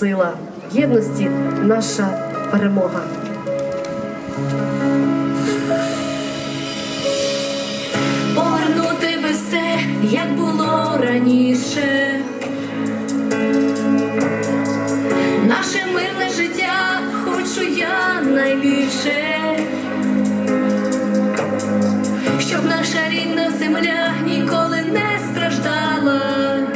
Сила єдності наша перемога. Повернути би все, як було раніше. Наше мирне життя хочу я найбільше, щоб наша рідна земля ніколи не страждала.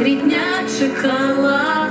Рідня чекала.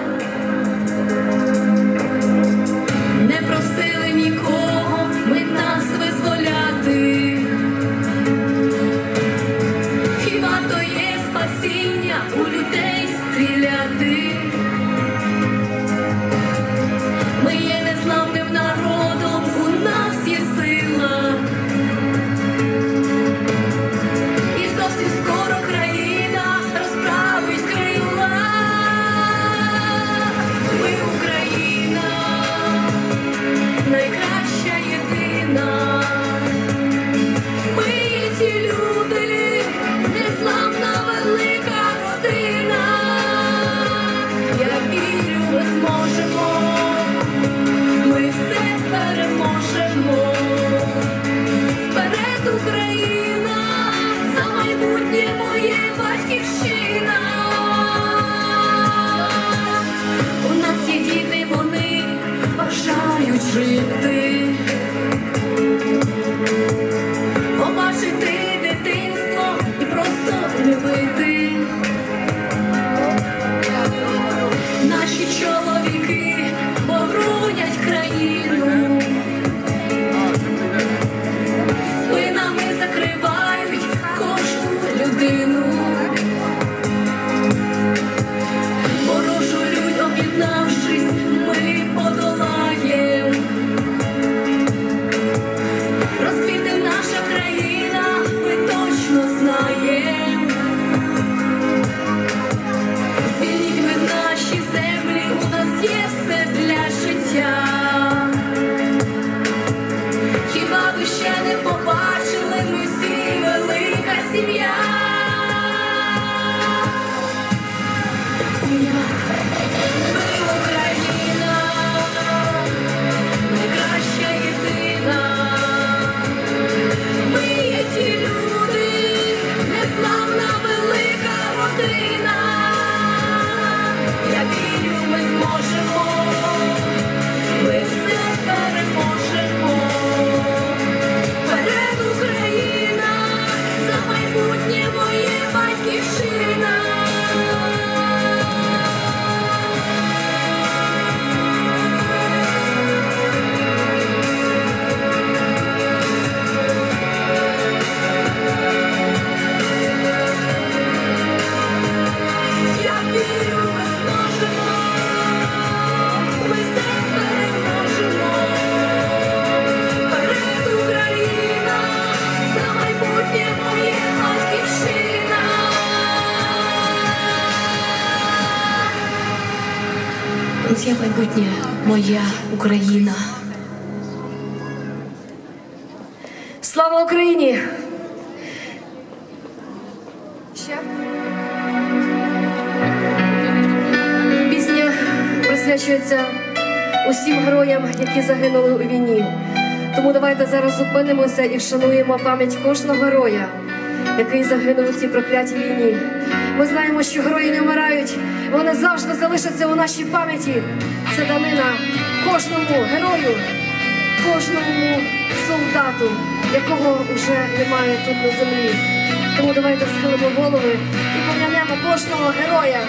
Ось майбутнє моя Україна. Слава Україні! Ще пісня присвячується усім героям, які загинули у війні. Тому давайте зараз зупинимося і вшануємо пам'ять кожного героя, який загинув у цій проклятій війні. Ми знаємо, що герої не вмирають, вони завжди залишаться у нашій пам'яті. Це данина кожному герою, кожному солдату, якого вже немає тут на землі. Тому давайте схилимо голови і пом'янемо кожного героя.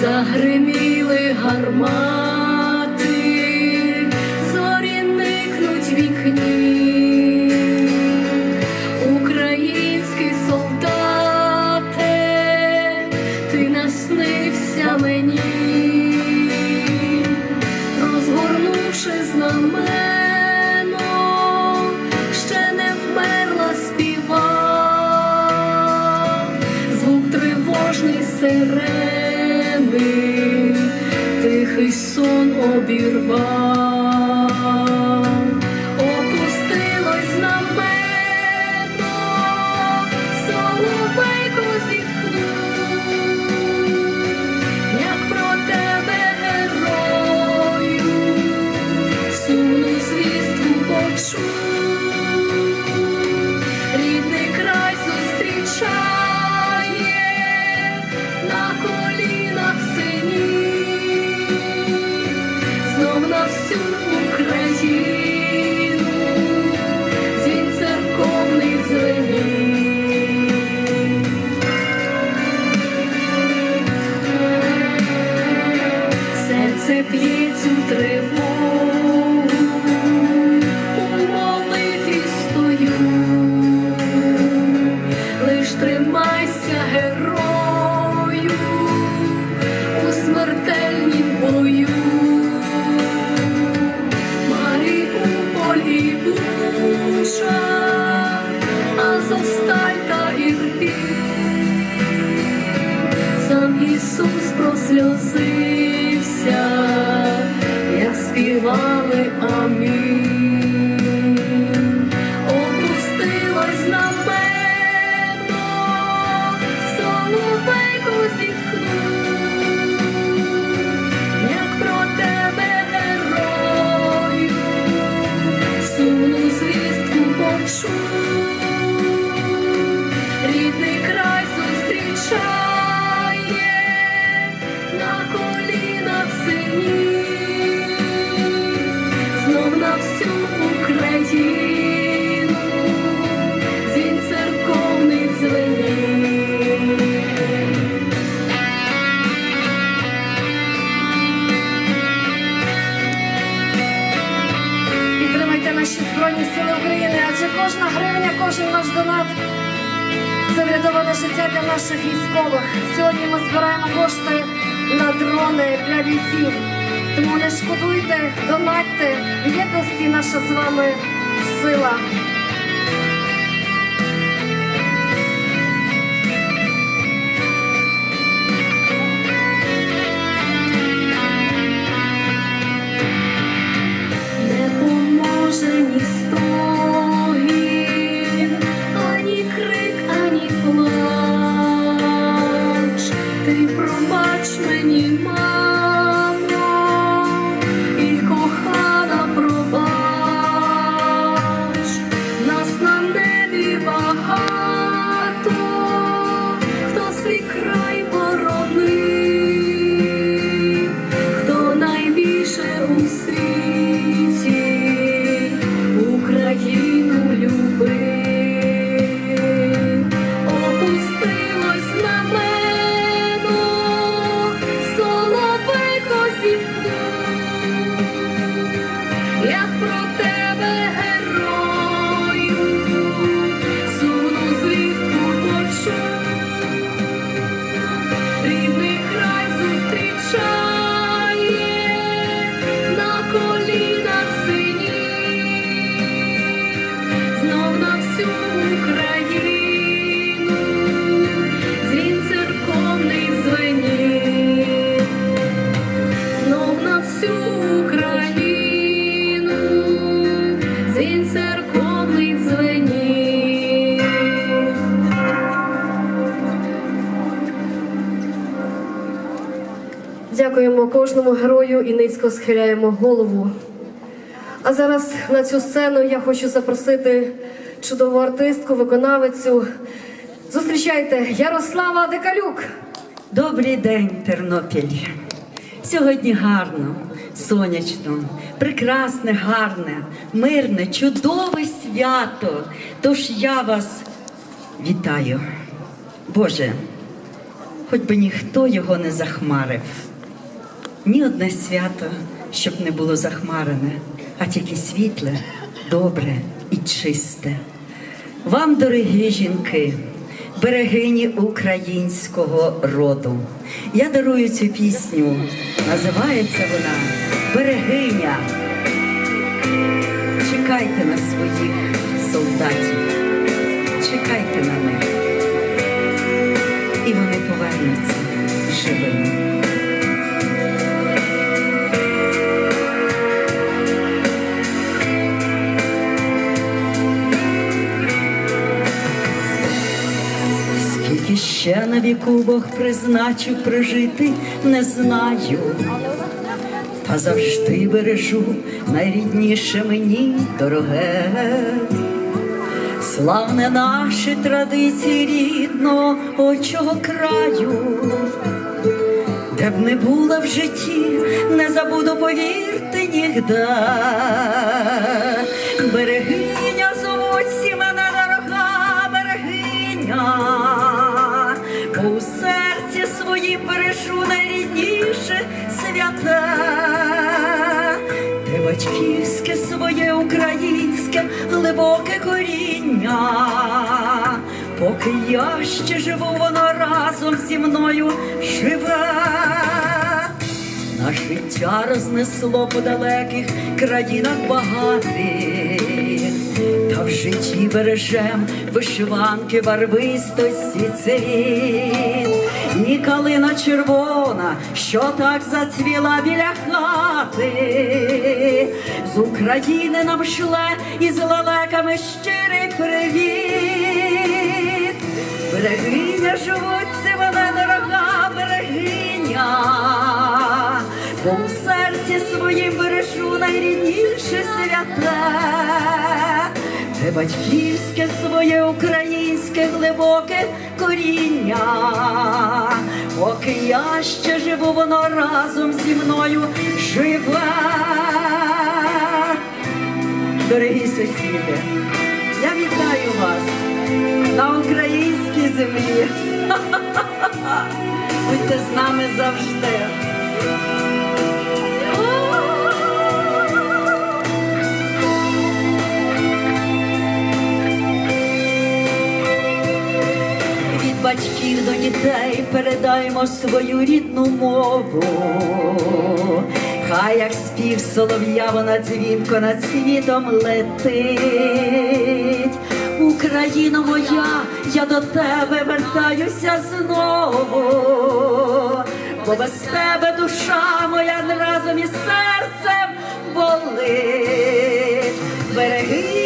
Загриміли гармати, тривожний сирени, тихий сон обірвав, співали амінь. Сили України, адже кожна гривня, кожен наш донат це врятоване життя для наших військових. Сьогодні ми збираємо кошти на дрони для бійців. Тому не шкодуйте, донатьте, в єдності наша з вами сила. Низько схиляємо голову. А зараз на цю сцену я хочу запросити чудову артистку, виконавицю. Зустрічайте Ярослава Декалюк. Добрий день, Тернопіль. Сьогодні гарно, сонячно, прекрасне, гарне, мирне, чудове свято. Тож я вас вітаю. Боже, хоч би ніхто його не захмарив. Ні одне свято, щоб не було захмарене, а тільки світле, добре і чисте. Вам, дорогі жінки, берегині українського роду. Я дарую цю пісню. Називається вона Берегиня. Чекайте на своїх солдатів, чекайте на них. І вони повернуться живими. Ще на віку Бог призначив прожити, не знаю. Та завжди бережу найрідніше мені дороге. Славне наші традиції рідного отчого краю. Де б не була в житті, не забуду, повірте, нігде. Батьківське своє українське глибоке коріння. Поки я ще живу, воно разом зі мною живе. на життя рознесло по далеких країнах багатих, житті бережем вишиванки барвистості цвіт. І калина червона, що так зацвіла біля хати, з України нам шле і з лелеками щирий привіт. Берегиня живуть, мене дорога берегиня, бо у серці своїм бережу найрідніше святе. Те батьківське своє українське глибоке коріння, поки я ще живу, воно разом зі мною живе. Дорогі сусіди, я вітаю вас на українській землі. Будьте з нами завжди. Батьків до дітей передаємо свою рідну мову. Хай як спів солов'я, вона дзвінко над світом летить. Україно моя, я до тебе вертаюся знову, бо без тебе душа моя разом із серцем болить. Берегиня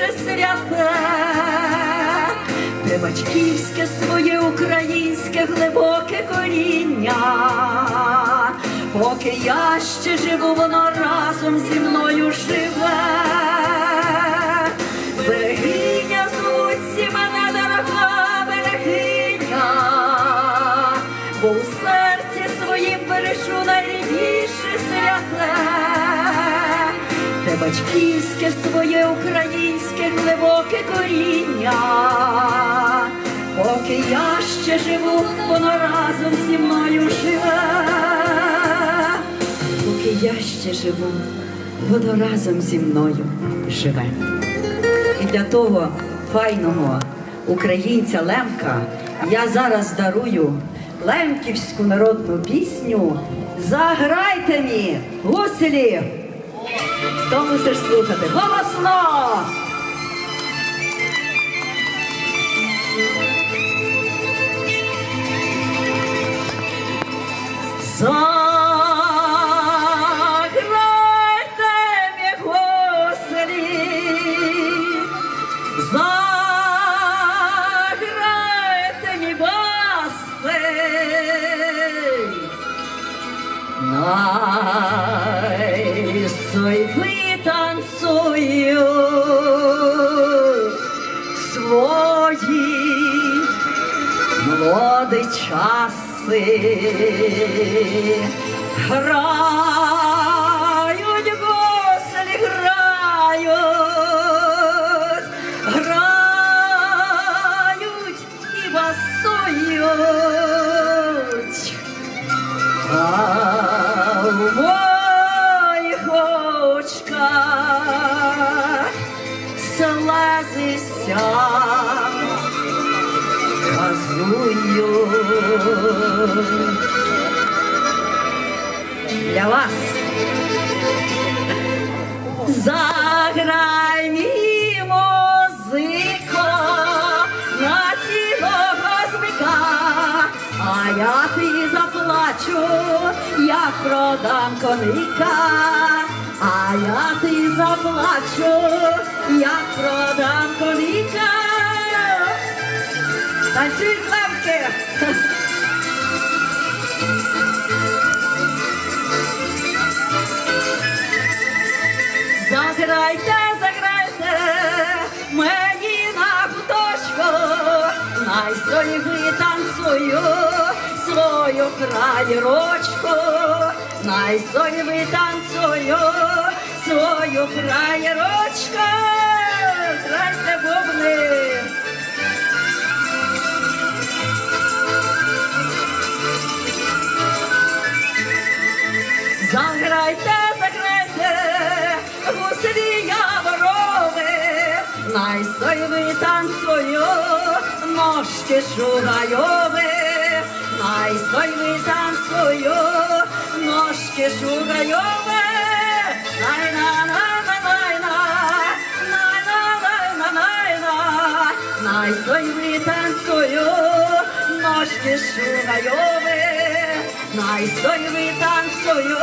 найрідніше святе, те батьківське своє українське глибоке коріння, поки я ще живу, воно разом зі мною живе. Батьківське своє українське глибоке коріння, поки я ще живу, воно разом зі мною живе, поки я ще живу, воно разом зі мною живе. І для того файного українця Лемка я зараз дарую лемківську народну пісню Заграйте мі, гуселі! Хто мусиш слухати? Голосно! Заграйте мі гуселі! Заграйте мі баси, най молоді для вас. Заграй мій музико на цілого змика, а я ти заплачу, як продам коника, а я ти заплачу, як продам коника. Танцюй клемки! Заграйте, заграйте мені на куточку, най собі витанцюю свою краєрочку, най собі витанцюю свою краєрочку, грайте бубни. Заграйте, витанцюю, ножки шугаю ви, найстой витанцюю, ножки шугаю ви, най-на-на. Найстой витанцюю, ножки шугайовы, Найстой витанцюю,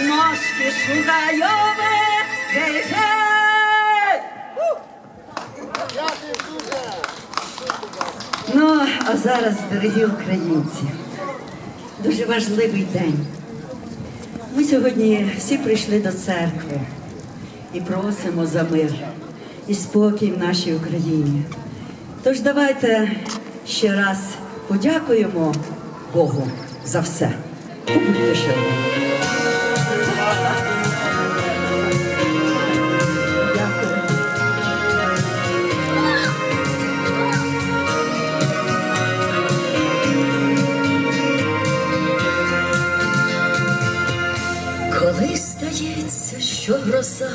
ножки шугайовы, гей-гей. А зараз, дорогі українці, дуже важливий день. Ми сьогодні всі прийшли до церкви і просимо за мир і спокій в нашій Україні. Тож давайте ще раз подякуємо Богу за все. Побудьте шановні. Що гроза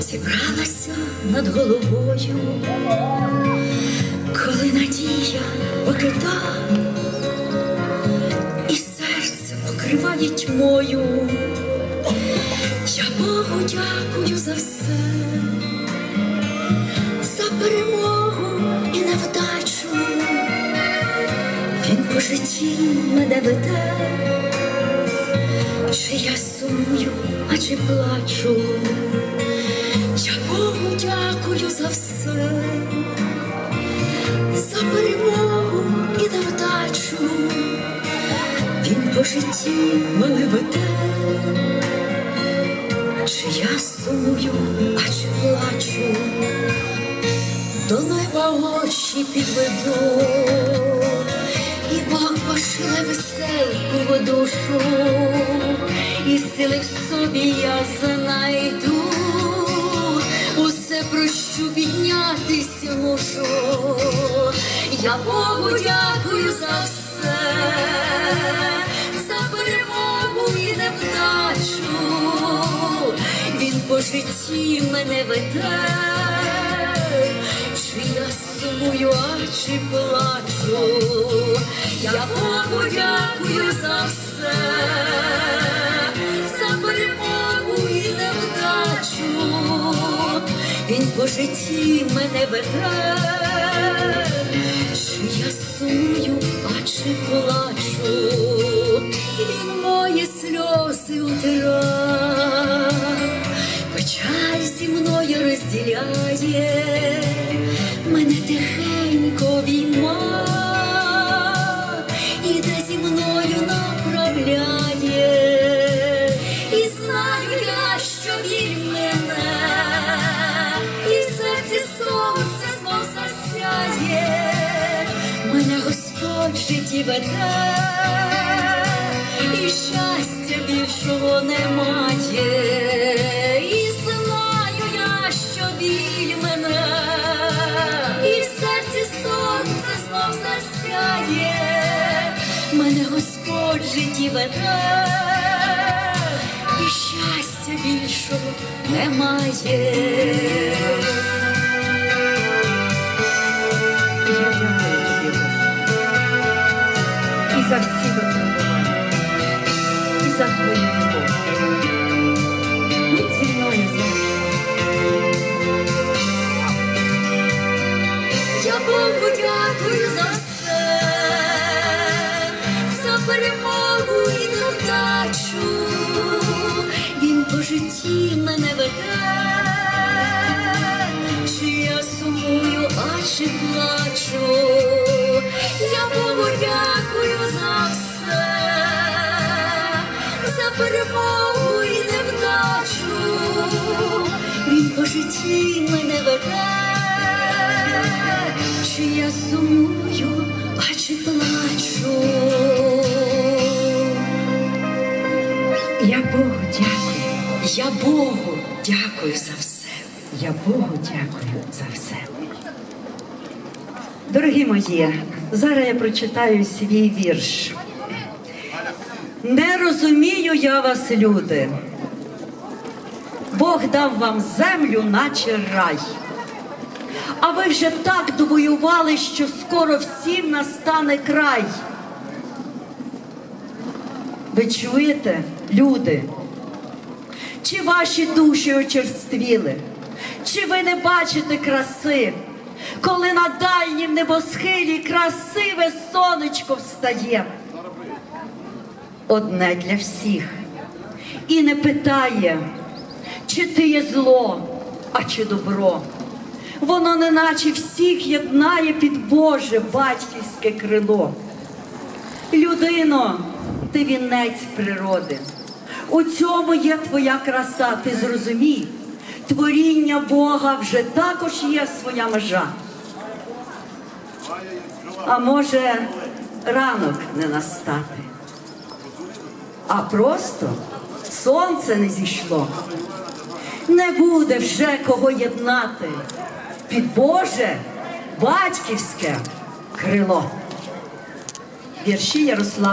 зібралася над головою, коли надія покита, і серце покриває тьмою, я Богу дякую за все, за перемогу і невдачу. Він по житті мене веде. Чи я сумую, а чи плачу? Я Богу дякую за все, за перемогу і невдачу. Він по житті мене веде. Чи я сумую, а чи плачу? До неба очі підведу, і Бог пошле веселку в душу, і сили в собі я знайду, усе прощу піднятися мушу. Я Богу дякую за все, за перемогу і невдачу. Він по житті мене веде. Чи я сумую, а чи плачу, я Богу дякую за все, за перемогу і невдачу. Він по житті мене веде, чи я сумую, а чи плачу, він мої сльози утира житті веде і щастя більшого немає. І знаю я, що біль мене, і в серці сонце знов засяє, мене Господь житті веде, і щастя більшого немає. За твою любов. Я Богу дякую за все, за перемогу і невдачу. Він по житті мене веде, чи я сумую, а чи плачу. Я Богу я сумую, а чи плачу. Я Богу дякую. Я Богу дякую за все. Я Богу дякую за все. Дорогі мої, зараз я прочитаю свій вірш. Не розумію я вас, люди. Бог дав вам землю, наче рай. А ви вже так довоювали, що скоро всім настане край. Ви чуєте, люди? Чи ваші душі очерствіли? Чи ви не бачите краси? коли на дальнім небосхилі красиве сонечко встає. Одне для всіх. І не питає, чи ти є зло, а чи добро. Воно неначе всіх єднає під Боже батьківське крило. Людино, ти вінець природи. У цьому є твоя краса, ти зрозумій. Творіння Бога вже також є своя межа. А може, ранок не настати, а просто сонце не зійшло. Не буде вже кого єднати під Боже батьківське крило. Вірші Ярослава.